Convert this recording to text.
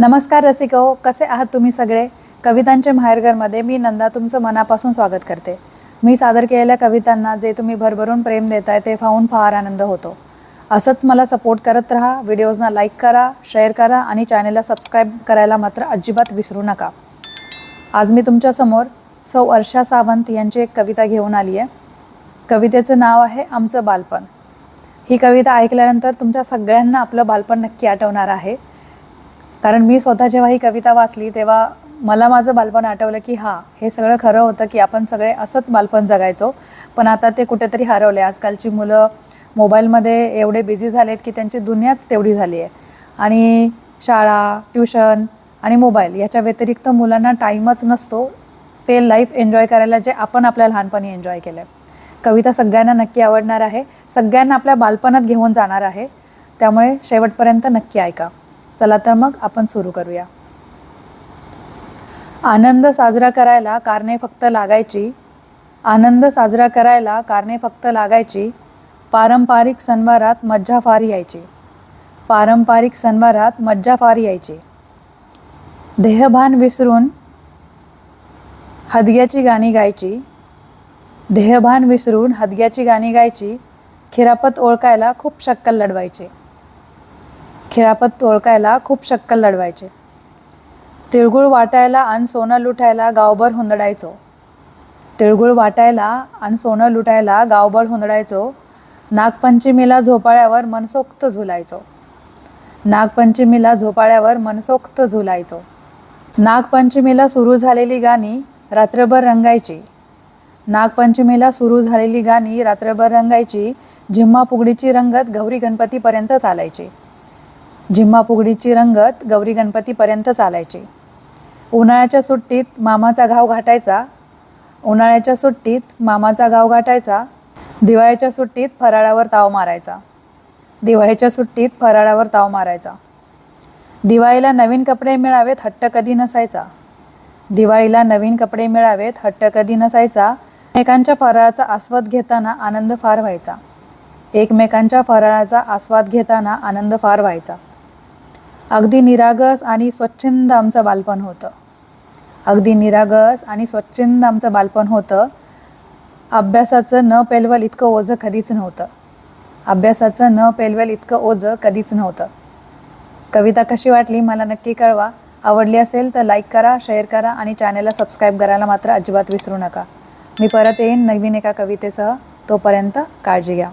नमस्कार रसिक हो कसे आहात तुम्ही सगळे? कवितांच्या माहेरघरमध्ये मी नंदा तुमचं मनापासून स्वागत करते. मी सादर केलेल्या कवितांना जे तुम्ही भरभरून प्रेम देताय ते पाहून फार आनंद होतो. असंच मला सपोर्ट करत राहा व्हिडिओजना लाईक करा शेअर करा आणि चॅनेलला सबस्क्राईब करायला मात्र अजिबात विसरू नका. आज मी तुमच्यासमोर सौ वर्षा सावंत यांची एक कविता घेऊन आली आहे कवितेचं नाव आहे आमचं बालपण. ही कविता ऐकल्यानंतर तुमच्या सगळ्यांना आपलं बालपण नक्की आठवणार आहे. कारण मी स्वतः जेव्हा ही कविता वाचली तेव्हा मला माझं बालपण आठवलं की हां हे सगळं खरं होतं की आपण सगळे असंच बालपण जगायचो. पण आता ते कुठेतरी हरवले आजकालची मुलं मोबाईलमध्ये एवढे बिझी झालेत की त्यांची दुनियाच तेवढी झाली आहे आणि शाळा ट्युशन आणि मोबाईल याच्या व्यतिरिक्त मुलांना टाईमच नसतो. ते लाईफ एन्जॉय करायला जे आपण आपल्या लहानपणी एन्जॉय केलं कविता सगळ्यांना नक्की आवडणार आहे. सगळ्यांना आपल्या बालपणात घेऊन जाणार आहे. त्यामुळे शेवटपर्यंत नक्की ऐका. चला तर मग आपण सुरू करूया. आनंद साजरा करायला कारणे फक्त लागायची आनंद साजरा करायला कारणे फक्त लागायची पारंपरिक सणवारात मज्जा फार यायची पारंपरिक सणवारात मज्जा फार यायची. देहभान विसरून हदग्याची गाणी गायची देहभान विसरून हदग्याची गाणी गायची खिरापत ओळखायला खूप शक्कल लढवायची. खिळापत तोळकायला खूप शक्कल लढवायचे. तिळगुळ वाटायला आणि सोनं लुटायला गावभर हुंदडायचो. तिळगुळ वाटायला आणि सोनं लुटायला गावभर हुंदडायचो. नागपंचमीला झोपाळ्यावर मनसोक्त झुलायचो. नागपंचमीला झोपाळ्यावर मनसोक्त झुलायचो. नागपंचमीला सुरू झालेली गाणी रात्रभर रंगायची. नागपंचमीला सुरू झालेली गाणी रात्रभर रंगायची. झिम्मा फुगडीची रंगत गौरी गणपतीपर्यंत चालायची. झिम्मा फुगडीची रंगत गौरी गणपतीपर्यंत चालायची. उन्हाळ्याच्या सुट्टीत मामाचा गाव घाटायचा. उन्हाळ्याच्या सुट्टीत मामाचा गाव घाटायचा. दिवाळीच्या सुट्टीत फराळावर ताव मारायचा. दिवाळीच्या सुट्टीत फराळावर ताव मारायचा. दिवाळीला नवीन कपडे मिळावेत हट्ट कधी नसायचा. दिवाळीला नवीन कपडे मिळावेत हट्ट कधी नसायचा. एकमेकांच्या फराळाचा आस्वाद घेताना आनंद फार व्हायचा. एकमेकांच्या फराळाचा आस्वाद घेताना आनंद फार व्हायचा. अगदी निरागस आणि स्वच्छंद आमचं बालपण होतं. अगदी निरागस आणि स्वच्छंद आमचं बालपण होतं. अभ्यासाचं न पेलवल इतकं ओझं कधीच नव्हतं. अभ्यासाचं न पेलवल इतकं ओझं कधीच नव्हतं. कविता कशी वाटली मला नक्की कळवा. आवडली असेल तर लाईक करा शेअर करा आणि चॅनेलला सबस्क्राईब करायला मात्र अजिबात विसरू नका. मी परत येईन नवीन एका कवितेसह. तोपर्यंत काळजी घ्या.